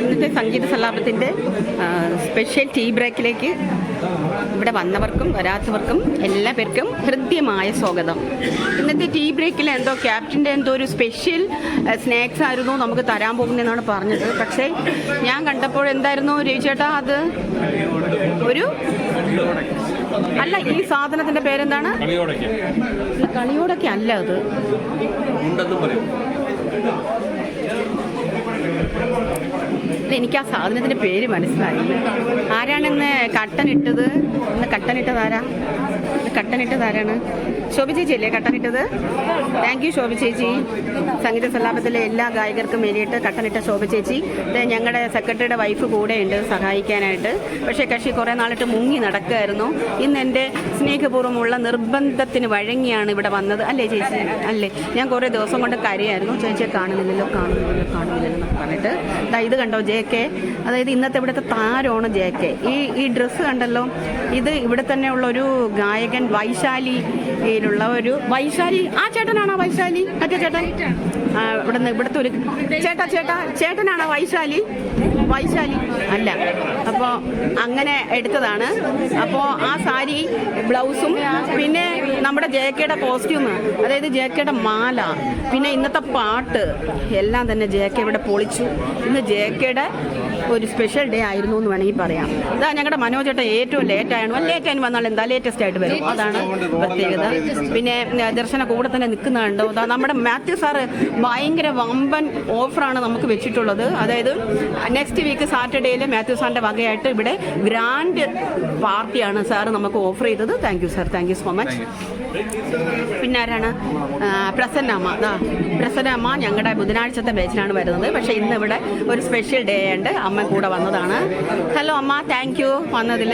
ഇന്നത്തെ സംഗീത സല്ലാപത്തിന്റെ special tea ബ്രേക്കിലേക്ക് ഇവിടെ വന്നവർക്കും വരാത്തവർക്കും എല്ലാ പേർക്കും ഹൃദ്യമായ സ്വാഗതം. ഇന്നത്തെ ടീ ബ്രേക്കിൽ എന്തോ ക്യാപ്റ്റന്റെ എന്തോ ഒരു സ്പെഷ്യൽ സ്നാക്സ് ആയിരുന്നു നമുക്ക് തരാൻ പോകുന്നതെന്നാണ് പറഞ്ഞത്. പക്ഷേ ഞാൻ കണ്ടപ്പോൾ എന്തായിരുന്നു രവിചേട്ടാ അത്? ഒരു അല്ല ഈ സാധനത്തിന്റെ പേരെന്താണ്? കളിയോടൊക്കെ അല്ല അത്. എനിക്ക് ആ സാധനത്തിന്റെ പേര് മനസ്സിലായില്ല ആരാണെന്ന് കട്ടനിട്ടത് ഇന്ന് കട്ടനിട്ടത് ആരാ? കട്ടനിട്ടത് ആരാണ്? ശോഭ ചേച്ചി അല്ലേ കട്ടനിട്ടത്? താങ്ക് യു ശോഭ ചേച്ചി. സംഗീത സല്ലാപത്തിലെ എല്ലാ ഗായകർക്കും വേണ്ടിയിട്ട് കട്ടനിട്ട ശോഭ ചേച്ചി. ഞങ്ങളുടെ സെക്രട്ടറിയുടെ വൈഫ് കൂടെയുണ്ട് സഹായിക്കാനായിട്ട്. പക്ഷേ കക്ഷി കുറേ നാളിട്ട് മുങ്ങി നടക്കുമായിരുന്നു ഇന്ന് എന്റെ സ്നേഹപൂർവമുള്ള നിർബന്ധത്തിന് വഴങ്ങിയാണ് ഇവിടെ വന്നത്. അല്ലേ ചേച്ചി? അല്ലേ. ഞാൻ കുറേ ദിവസം കൊണ്ട് കരയായിരുന്നു. ചേച്ചിയെ കാണുന്നില്ലല്ലോ കാണുന്നില്ലല്ലോ കാണുന്നില്ലല്ലോ എന്നൊക്കെ പറഞ്ഞിട്ട്. ഇത് കണ്ടോ ജെ കെ? അതായത് ഇന്നത്തെ ഇവിടുത്തെ താരമാണ് ജെ കെ. ഈ ഈ ഡ്രസ്സ് കണ്ടല്ലോ ഇത് ഇവിടെ തന്നെയുള്ള ഒരു ഗായകൻ വൈശാലിയിലുള്ള ഒരു വൈശാലി. ആ ചേട്ടനാണോ വൈശാലി? മറ്റേ ചേട്ടൻ? ഇവിടെ നിന്ന് ഇവിടുത്തെ ഒരു ചേട്ടാ ചേട്ടാ ചേട്ടനാണോ വൈശാലി? വൈശാലി. അല്ല. അപ്പോൾ അങ്ങനെ എടുത്തതാണ്. അപ്പോൾ ആ സാരി ബ്ലൗസും പിന്നെ നമ്മുടെ ജെ കെയുടെ കോസ്റ്റ്യൂം അതായത് ജെ കെയുടെ മാല പിന്നെ ഇന്നത്തെ പാട്ട് എല്ലാം തന്നെ ജെ കെ ഇവിടെ പൊളിച്ചു. ഇന്ന് ജെ കെയുടെ ഒരു സ്പെഷ്യൽ ഡേ ആയിരുന്നു എന്ന് വേണമെങ്കിൽ പറയാം. ഇതാ ഞങ്ങളുടെ മനോജേട്ട ഏറ്റവും ലേറ്റ് ആയിരുന്നു ലേറ്റ് ആയി വന്നാൽ എന്താ ലേറ്റസ്റ്റ് ആയിട്ട് വരും. അതാണ് പ്രത്യേകത. പിന്നെ ദർശന കൂടെ തന്നെ നിൽക്കുന്നുണ്ടോ നമ്മുടെ മാത്യു സാറ് ഭയങ്കര വമ്പൻ ഓഫറാണ് നമുക്ക് വെച്ചിട്ടുള്ളത്. അതായത് നെക്സ്റ്റ് വീക്ക് സാറ്റർഡേയിൽ മാത്യു സാറിന്റെ വകയായിട്ട് ഇവിടെ ഗ്രാൻഡ് പാർട്ടിയാണ് സാറ് നമുക്ക് ഓഫർ ചെയ്തത്. Thank you sir thank you so much പിന്നെ ആരാണ് ആ, പ്രസന്നമ്മ. അമ്മ പ്രസന്നമ്മ ഞങ്ങളുടെ ബുധനാഴ്ചത്തെ ബാച്ചിലാണ് വരുന്നത്. പക്ഷേ ഇന്ന് ഇവിടെ ഒരു സ്പെഷ്യൽ ഡേ ഉണ്ട് അമ്മ കൂടെ വന്നതാണ്. ഹലോ അമ്മ. താങ്ക് യു വന്നതിൽ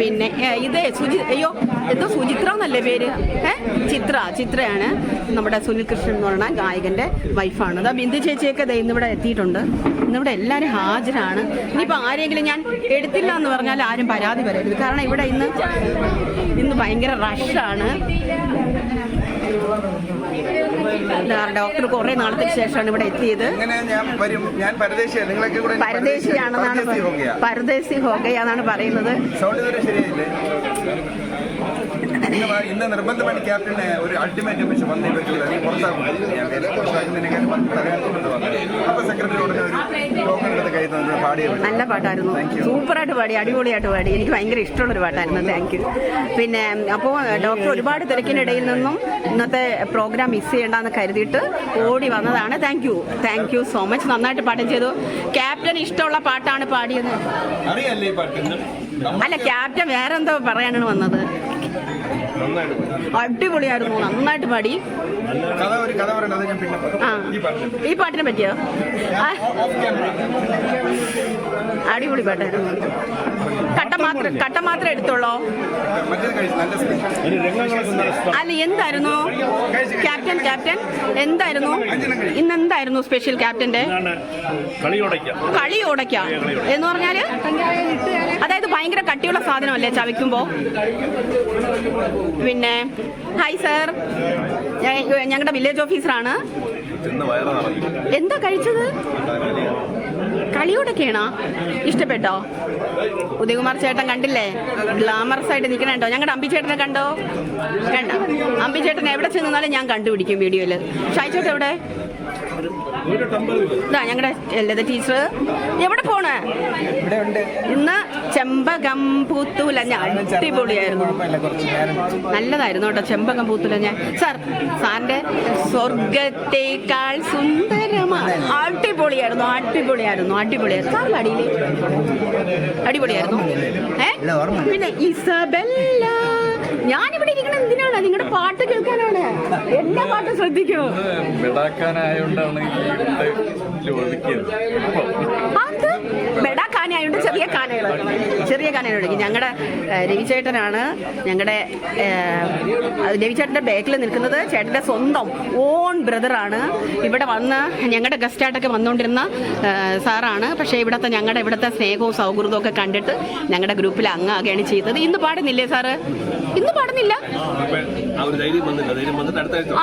പിന്നെ ഇത് സുജി അയ്യോ എന്തോ സുചിത്ര എന്നല്ലേ പേര്? ഏ ചിത്ര ചിത്രയാണ് നമ്മുടെ സുനിൽ കൃഷ്ണൻ എന്ന് പറയുന്ന ഗായകന്റെ വൈഫാണ് അതാ ബിന്ദു ചേച്ചിയൊക്കെ ദേ ഇന്നിവിടെ എത്തിയിട്ടുണ്ട്. ഇന്നിവിടെ എല്ലാവരും ഹാജരാണ്. ഇനിയിപ്പോൾ ആരെങ്കിലും ഞാൻ എടുത്തില്ല എന്ന് പറഞ്ഞാൽ ആരും പരാതി പറയരുത്. കാരണം ഇവിടെ ഇന്ന് ഇന്ന് ഭയങ്കര റഷാണ് ഡോക്ടർ കുറെ നാളത്തേക്ക് ശേഷമാണ് ഇവിടെ എത്തിയത്. പരദേശിയാണെന്നാണ് പരദേശി ഹോഗയാണെന്നാണ് ഹോഗയാന്നാണ് പറയുന്നത്. ശരിയായില്ലേ ഇന്ന് ഇന്ന് നിർബന്ധമായി ക്യാപ്റ്റന് ഒരു അൾട്ടിമേറ്റം വെച്ച് വന്നേ പറ്റില്ല നീ പുറത്താകും അപ്പൊ സെക്രട്ടറി ഉടനെ ഒരു ടോക്കൺ എടുത്ത് കൈ തന്നെ പാടിയ നല്ല പാട്ടായിരുന്നു. സൂപ്പറായിട്ട് പാടി അടിപൊളിയായിട്ട് പാടി. എനിക്ക് ഭയങ്കര ഇഷ്ടമുള്ളൊരു പാട്ടായിരുന്നു. താങ്ക് യു പിന്നെ അപ്പോൾ ഡോക്ടർ ഒരുപാട് തിരക്കിനിടയിൽ നിന്നും ഇന്നത്തെ പ്രോഗ്രാം മിസ് ചെയ്യേണ്ടെന്ന് കരുതിയിട്ട് ഓടി വന്നതാണ്. Thank you thank you so much നന്നായിട്ട് പാട്ടം ചെയ്തു. ക്യാപ്റ്റൻ പാട്ടാണ് പാടിയത്. അറിയാല്ലേ ഈ പാട്ട്? അല്ല ക്യാപ്റ്റൻ വേറെന്തോ പറയാനാണ് വന്നത്. അടിപൊളിയായിരുന്നു. നന്നായിട്ട് പാടി. ആ. ഈ പാട്ടിനെ പറ്റിയോ? അടിപൊളി പാട്ടായിരുന്നു. കട്ട മാത്രം കട്ട മാത്രം എടുത്തോളോ അല്ല എന്തായിരുന്നു? ക്യാപ്റ്റൻ ക്യാപ്റ്റൻ എന്തായിരുന്നു? ഇന്ന് എന്തായിരുന്നു സ്പെഷ്യൽ ക്യാപ്റ്റന്റെ? കളിയോടയ്ക്കാം കളി ഉടയ്ക്ക എന്ന് പറഞ്ഞാൽ അതായത് ഭയങ്കര കട്ടിയുള്ള സാധനമല്ലേ ചവയ്ക്കുമ്പോ പിന്നെ ഹായ് സർ ഞങ്ങളുടെ വില്ലേജ് ഓഫീസറാണ് എന്താ കഴിച്ചത്? കളിയോടൊക്കെയാണോ ഇഷ്ടപ്പെട്ടോ? ഉദയകുമാർ ചേട്ടൻ കണ്ടില്ലേ? ഗ്ലാമറസ് ആയിട്ട് നിൽക്കണേട്ടോ ഞങ്ങളുടെ അമ്പി ചേട്ടനെ കണ്ടോ? കണ്ട? അമ്പി ചേട്ടൻ എവിടെ ചെന്നാലും ഞാൻ കണ്ടുപിടിക്കും വീഡിയോയിൽ ഷായിച്ചോട്ടെ എവിടെ? ഇതാ ഞങ്ങളുടെ ലത ടീച്ചർ എവിടെ പോണ്? ഇന്ന് ചെമ്പകം പൂത്തുലഞ്ഞ അടിപൊളിയായിരുന്നു. നല്ലതായിരുന്നു കേട്ടോ ചെമ്പകം പൂത്തുലഞ്ഞ സാർ സാറിന്റെ സ്വർഗത്തേക്കാൾ സുന്ദരമാണ് അടിപൊളിയായിരുന്നു അടിപൊളിയായിരുന്നു അടിപൊളിയായിരുന്നു. സാർ അടിയിൽ. അടിപൊളിയായിരുന്നു. ഏ? പിന്നെ ഇസബെല്ല. ഞാനിവിടെ പാട്ട് കേൾക്കാനാണ്. എല്ലാ പാട്ടും ശ്രദ്ധിക്കൂ. വിടാക്കാനായോണ്ടാണ് ഈ ഒതുക്കിയത് കാനയായോണ്ട് ചെറിയ കാനകൾ ചെറിയ കാനകളുണ്ട് ഞങ്ങളുടെ രവിചേട്ടനാണ് ഞങ്ങളുടെ രവിചേട്ടന്റെ ബാക്കിൽ നിൽക്കുന്നത് ചേട്ടന്റെ സ്വന്തം ഓൺ ബ്രദറാണ് ഇവിടെ വന്ന് ഞങ്ങളുടെ ഗസ്റ്റായിട്ടൊക്കെ വന്നുകൊണ്ടിരുന്ന സാറാണ്. പക്ഷേ ഇവിടുത്തെ ഞങ്ങളുടെ ഇവിടുത്തെ സ്നേഹവും സൗഹൃദവും ഒക്കെ കണ്ടിട്ട് ഞങ്ങളുടെ ഗ്രൂപ്പിൽ അങ്ങാകെയാണ് ചെയ്തത്. ഇന്ന് പാടുന്നില്ലേ സാറ്? ഇന്ന് പാടുന്നില്ല?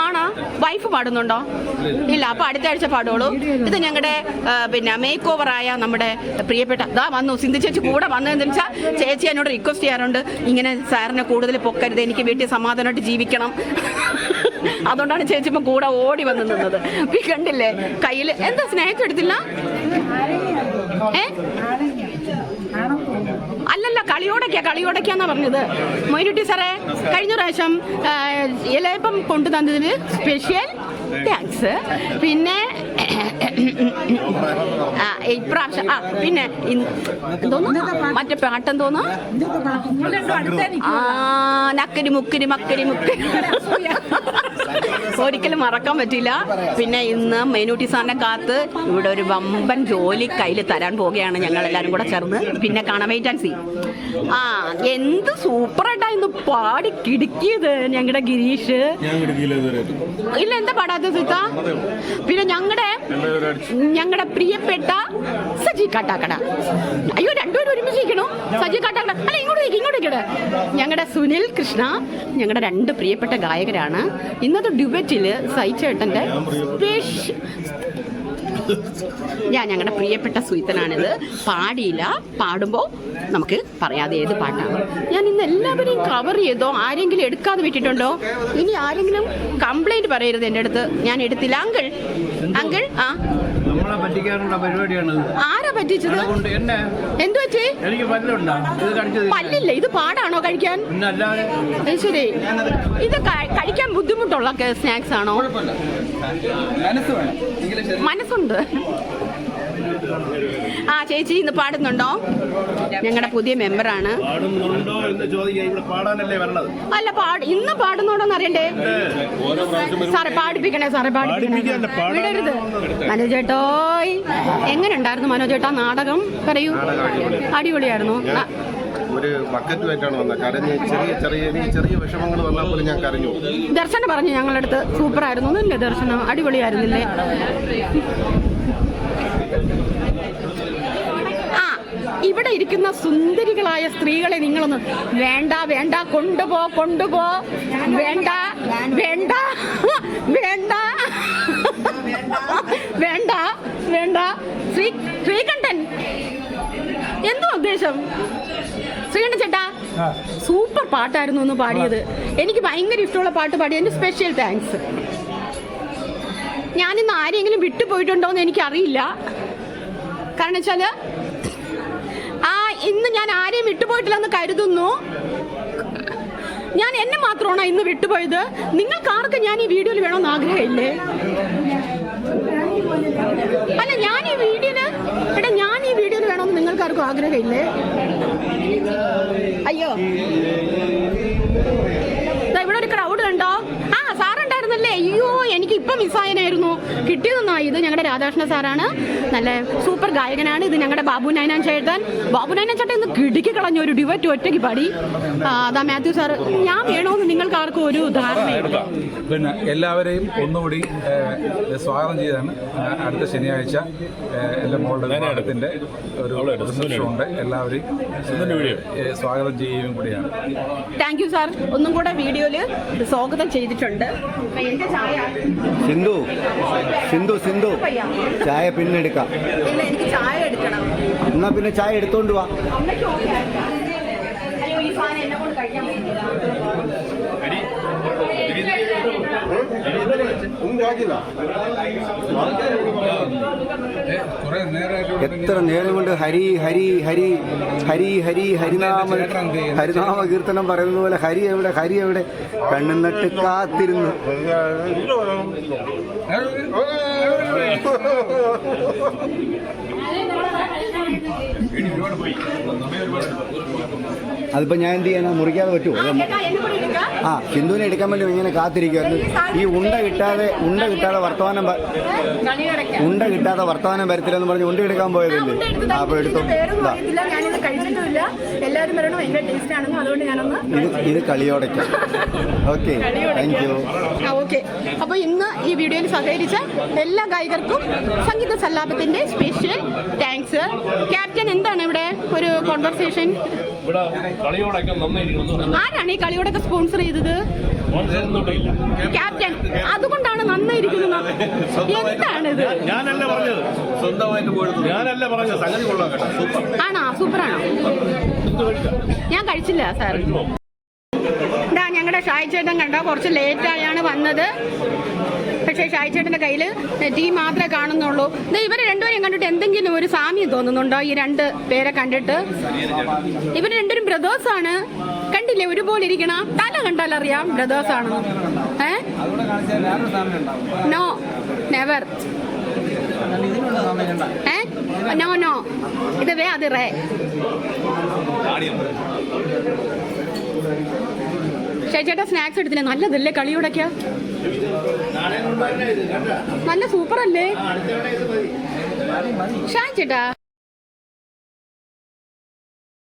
ആണോ? വൈഫ് പാടുന്നുണ്ടോ? ഇല്ല അപ്പൊ അടുത്ത ആഴ്ച പാടുള്ളൂ ഇത് ഞങ്ങളുടെ പിന്നെ മേക്ക് ആയ നമ്മുടെ പ്രിയപ്പെട്ട ദാ വന്നു. സിന്ധു ചേച്ചി കൂടെ വന്നതെന്ന് വെച്ചാൽ ചേച്ചി എന്നോട് റിക്വസ്റ്റ് ചെയ്യാറുണ്ട്. ഇങ്ങനെ സാറിനെ കൂടുതൽ പൊക്കരുത്. എനിക്ക് വീട്ടിൽ സമാധാനമായിട്ട് ജീവിക്കണം. അതുകൊണ്ടാണ് ചേച്ചി ഇപ്പം കൂടെ ഓടി വന്ന് നിന്നത്. കണ്ടില്ലേ? കയ്യിൽ എന്താ സ്നേഹിച്ചെടുത്തില്ല എടുത്തില്ല? ഏ? അല്ലല്ല കളിയോടൊക്കെയാ കളിയോടൊക്കെയാന്നാ പറഞ്ഞത്. മൊയ്നുട്ടി സാറേ കഴിഞ്ഞ പ്രാവശ്യം ഇലയപ്പം കൊണ്ടു തന്നതിന് സ്പെഷ്യൽ താങ്ക്സ് പിന്നെ ആ ഇപ്രാവശ്യം ആ പിന്നെ മറ്റേ പാട്ടെന്തോന്ന് ആ നക്കരി മുക്കരി മക്കരി മുക്കരി. ഒരിക്കലും മറക്കാൻ പറ്റില്ല പിന്നെ ഇന്ന് മേനൂട്ടി സാറിനെ കാത്ത് ഇവിടെ ഒരു വമ്പൻ ജോലി കയ്യിൽ തരാൻ പോവുകയാണ് ഞങ്ങൾ എല്ലാവരും കൂടെ ചേർന്ന്. പിന്നെ കാണാൻ വെയിറ്റ് ആൻഡ് സി ആ എന്ത് സൂപ്പറായിട്ടാ ഇന്ന് പാടി കിടുക്കിയത് ഞങ്ങളുടെ ഗിരീഷ്. ഇല്ല എന്താ പാടാത്ത സുത്ത പിന്നെ ഞങ്ങളുടെ ഞങ്ങളുടെ പ്രിയപ്പെട്ട സജി കാട്ടാക്കട. അയ്യോ രണ്ടുപേരും ഒരുമിച്ച് ഇരിക്കണോ. സജി കാട്ടാക്കട. അല്ല ഇങ്ങോട്ട് ഇങ്ങോട്ടേക്ക് ഇങ്ങോട്ട് ഞങ്ങളുടെ സുനിൽ കൃഷ്ണ ഞങ്ങളുടെ രണ്ട് പ്രിയപ്പെട്ട ഗായകരാണ്. ഇന്നത്തെ ഡ്യുബറ്റിൽ സൈച്ചേട്ടന്റെ സ്പെഷ്യ ഞാൻ ഞങ്ങളുടെ പ്രിയപ്പെട്ട സുഹൃത്തനാണിത്. പാടിയില്ല പാടുമ്പോൾ നമുക്ക് പറയാതെ ഏത് പാട്ടാണ് ഞാൻ ഇന്ന് എല്ലാവരെയും കവർ ചെയ്തോ ആരെങ്കിലും എടുക്കാതെ വിട്ടിട്ടുണ്ടോ? ഇനി ആരെങ്കിലും കംപ്ലൈന്റ് പറയരുത് എന്റെ അടുത്ത്. ഞാൻ എടുത്തില്ല. അങ്കിൾ അങ്കിൾ ആ. നമ്മളെ പറ്റിക്കാനുള്ള പരിപാടിയാണ് ആരാ പറ്റിച്ചത്? എന്തു പറ്റി? എനിക്ക് പല്ലില്ല. ഇത് പാടാണോ കഴിക്കാൻ? ശരി ഇത് കഴിക്കാൻ ബുദ്ധിമുട്ടുള്ള സ്നാക്സ് ആണോ? മനസ്സ് വേണം എങ്കിലും മനസ്സുണ്ട്. ആ ചേച്ചി ഇന്ന് പാടുന്നുണ്ടോ? ഞങ്ങളുടെ പുതിയ മെമ്പറാണ്. പാടുന്നുണ്ടോ എന്ന് ചോദിക്കാൻ ഇവിടെ പാടാനല്ലേ വരണത്? അല്ല പാട് ഇന്ന് പാടുന്നോടോന്ന് അറിയണ്ടേ? സാറെ പാടിപ്പിക്കണേ സാറേ പാടിപ്പിക്കണേ. മനോജേട്ടോയ് എങ്ങനെ ഉണ്ടായിരുന്നു മനോജേട്ടാ നാടകം? പറയൂ. അടിപൊളിയായിരുന്നു. ഒരു ബക്കറ്റുമായിട്ടാണ് വന്നത്. കരഞ്ഞ് ചെറിയ ചെറിയ ചെറിയ വിഷമങ്ങൾ വന്നാൽ ഞാൻ കരഞ്ഞു ദർശനം പറഞ്ഞു ഞങ്ങളുടെ അടുത്ത് സൂപ്പർ ആയിരുന്നു. ഒന്നുമില്ലേ ദർശനം? അടിപൊളിയായിരുന്നില്ലേ? ആ ഇവിടെ ഇരിക്കുന്ന സുന്ദരികളായ സ്ത്രീകളെ നിങ്ങളൊന്ന് വേണ്ട വേണ്ട കൊണ്ടുപോ കൊണ്ടുപോ. വേണ്ട വേണ്ട വേണ്ട. വേണ്ട വേണ്ട. ശ്രീ ശ്രീകണ്ഠൻ എന്തോ ഉദ്ദേശം? ശ്രീകണ്ഠൻ ചേട്ടാ സൂപ്പർ പാട്ടായിരുന്നു ഒന്ന് പാടിയത്. എനിക്ക് ഭയങ്കര ഇഷ്ടമുള്ള പാട്ട് പാടിയതിന് സ്പെഷ്യൽ താങ്ക്സ് ഞാനിന്ന് ആരെങ്കിലും വിട്ടുപോയിട്ടുണ്ടോ എന്ന് എനിക്കറിയില്ല. കാരണം വെച്ചാൽ ആ ഇന്ന് ഞാൻ ആരെയും വിട്ടുപോയിട്ടില്ലെന്ന് കരുതുന്നു. ഞാൻ എന്നെ മാത്രമാണോ ഇന്ന് വിട്ടുപോയത്? നിങ്ങൾക്ക് ആർക്ക് ഞാൻ ഈ വീഡിയോയിൽ വേണമെന്ന് ആഗ്രഹമില്ലേ? അല്ല ഞാൻ ഈ വീഡിയോയിൽ എടാ ഞാൻ ഈ വീഡിയോയിൽ വേണമെന്ന് നിങ്ങൾക്ക് ആർക്കും ആഗ്രഹമില്ലേ? അയ്യോ ദാ ഇവിടെ ഒരു ക്രൗഡ് കണ്ടോ ആ സാറുണ്ടായിരുന്നല്ലേ എനിക്ക് ഇപ്പം മിസ്സായനായിരുന്നു. കിട്ടിയതൊന്നായി ഇത് ഞങ്ങളുടെ രാധാകൃഷ്ണ സാറാണ്. നല്ല സൂപ്പർ ഗായകനാണ്. ഇത് ഞങ്ങളുടെ ബാബു നൈനാൻ ചേട്ടൻ. ബാബു നൈനാൻ ചേട്ടൻ ഇന്ന് കിടുക്കി കളഞ്ഞ ഒരു ഡിവറ്റ് ഒറ്റയ്ക്ക് പാടി. അതാ മാത്യു സാർ. ഞാൻ വേണമെന്ന് നിങ്ങൾക്ക് ആർക്കും ഒരു ധാരണയില്ല. പിന്നെ എല്ലാവരെയും ഒന്നുകൂടി സ്വാഗതം ചെയ്താണ്. അടുത്ത ശനിയാഴ്ച എന്റെ മോളുടെ അടുത്തിന്റെ ഒരു റിസപ്ഷനുണ്ട് എല്ലാവരെയും സ്വാഗതം ചെയ്യുകയും കൂടിയാണ്. താങ്ക് യു സാർ ഒന്നും കൂടെ വീഡിയോയിൽ സ്വാഗതം ചെയ്തിട്ടുണ്ട്. എന്റെ ചായ സിന്ധു സിന്ധു സിന്ധു. ചായ പിന്നെ എടുക്കാം എന്നാ പിന്നെ ചായ എടുത്തോണ്ട് വാ അമ്മയ്ക്ക് ഓക്കെ അയ്യോ ഈ സാധനം എന്നെ കൊണ്ട് കഴിക്കാൻ പറ്റില്ല കുറേ നേരമായിട്ട് എത്ര നേരം കൊണ്ട് ഹരി ഹരി ഹരി ഹരി ഹരി ഹരിനാമ ഹരിനാമ കീർത്തനം പറയുന്നത് പോലെ ഹരി എവിടെ ഹരി എവിടെ? കണ്ണും കാത്തിരുന്നു. അതിപ്പോ ഞാൻ എന്ത് ചെയ്യാനാ? മുറിക്കാതെ പറ്റുമോ ആ സിന്ധുവിനെ എടുക്കാൻ വേണ്ടി ഇങ്ങനെ കാത്തിരിക്കുവായിരുന്നു. ഈ ഉണ്ട കിട്ടാതെ ഉണ്ട കിട്ടാതെ വർത്തമാനം ഉണ്ട കിട്ടാതെ വർത്തമാനം വരത്തില്ലെന്ന് പറഞ്ഞ് ഉണ്ട എടുക്കാൻ പോയതല്ലേ? അപ്പൊ എടുത്തോ. ഇതാ. ഇത് കളിയോടയ്ക്കാം ഓക്കെ താങ്ക് യു ഓക്കെ അപ്പോൾ ഇന്ന് ഈ വീഡിയോയിൽ സഹകരിച്ച എല്ലാ ഗായകർക്കും സംഗീത സല്ലാപത്തിന്റെ സ്പെഷ്യൽ താങ്ക്സ് ക്യാപ്റ്റൻ എന്താണ് ഇവിടെ ഒരു കോൺവെർസേഷൻ ആരാണ് ഈ കളിയോടൊക്കെ സ്പോൺസർ ചെയ്തത്? ക്യാപ്റ്റൻ അതുകൊണ്ടാണ് നന്നായിരിക്കുന്നത്. എന്താണിത്? ഞാനല്ല പറഞ്ഞത്. സ്വന്തമായിട്ട് പോയിട്ട് ഞാനല്ല പറഞ്ഞത്. സംഗതി കൊള്ളാം കേട്ടോ. സൂപ്പർ. ആണോ? സൂപ്പറാണോ? ഞാൻ കഴിച്ചില്ല സാർ ഷായ് ചേട്ടൻ കണ്ട? കുറച്ച് ലേറ്റായാണ് വന്നത്. പക്ഷേ ഷായ് ചേട്ടന്റെ കയ്യിൽ ടീ മാത്രമേ കാണുന്നുള്ളൂ. ഇത് ഇവരെ രണ്ടുപേരും കണ്ടിട്ട് എന്തെങ്കിലും ഒരു സാമ്യം തോന്നുന്നുണ്ടോ? ഈ രണ്ട് പേരെ കണ്ടിട്ട്? ഇവർ രണ്ടുപേരും ബ്രദേഴ്സ് ആണ്. കണ്ടില്ലേ? ഒരുപോലെ ഇരിക്കണ തല കണ്ടാൽ അറിയാം ബ്രദേഴ്സ് ആണെന്ന്. ഏ? നോ നെവർ ഏ? നോ നോ ഇത് വേ അത് ചേച്ചേട്ടാ സ്നാക്സ് എടുത്തില്ലേ? നല്ലതല്ലേ കളിയോടൊക്കെയാ നല്ല സൂപ്പർ അല്ലേ? ഷാ ചേട്ടാ